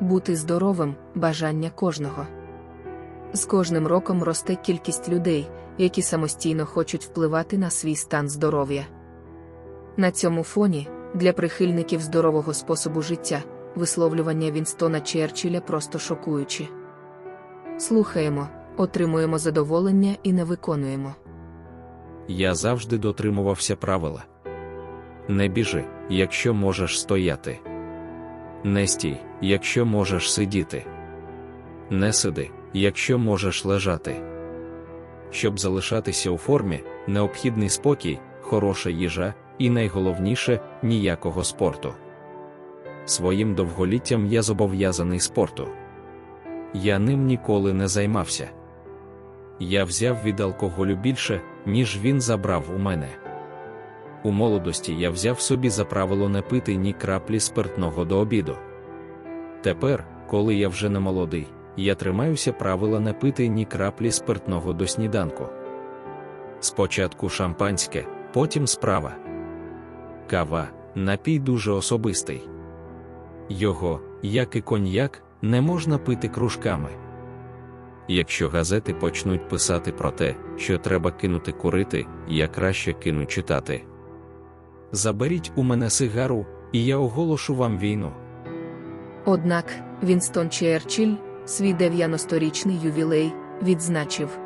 бути здоровим бажання кожного. З кожним роком росте кількість людей, які самостійно хочуть впливати на свій стан здоров'я. На цьому фоні, для прихильників здорового способу життя, висловлювання Вінстона Черчилля просто шокуючі. Слухаємо, отримуємо задоволення і не виконуємо. Я завжди дотримувався правила. Не біжи, якщо можеш стояти. Не стій, якщо можеш сидіти. Не сиди, якщо можеш лежати. Щоб залишатися у формі, необхідний спокій, хороша їжа і найголовніше ніякого спорту. Своїм довголіттям я зобов'язаний спорту. Я ним ніколи не займався. Я взяв від алкоголю більше, ніж він забрав у мене. У молодості я взяв собі за правило не пити ні краплі спиртного до обіду. Тепер, коли я вже не молодий, я тримаюся правила не пити ні краплі спиртного до сніданку. Спочатку шампанське, потім справа. Кава напій дуже особистий. Його, як і коньяк, не можна пити кружками. Якщо газети почнуть писати про те, що треба кинути курити, я краще кину читати. Заберіть у мене сигару, і я оголошу вам війну. Однак, Вінстон Черчилль свій 90-річний ювілей відзначив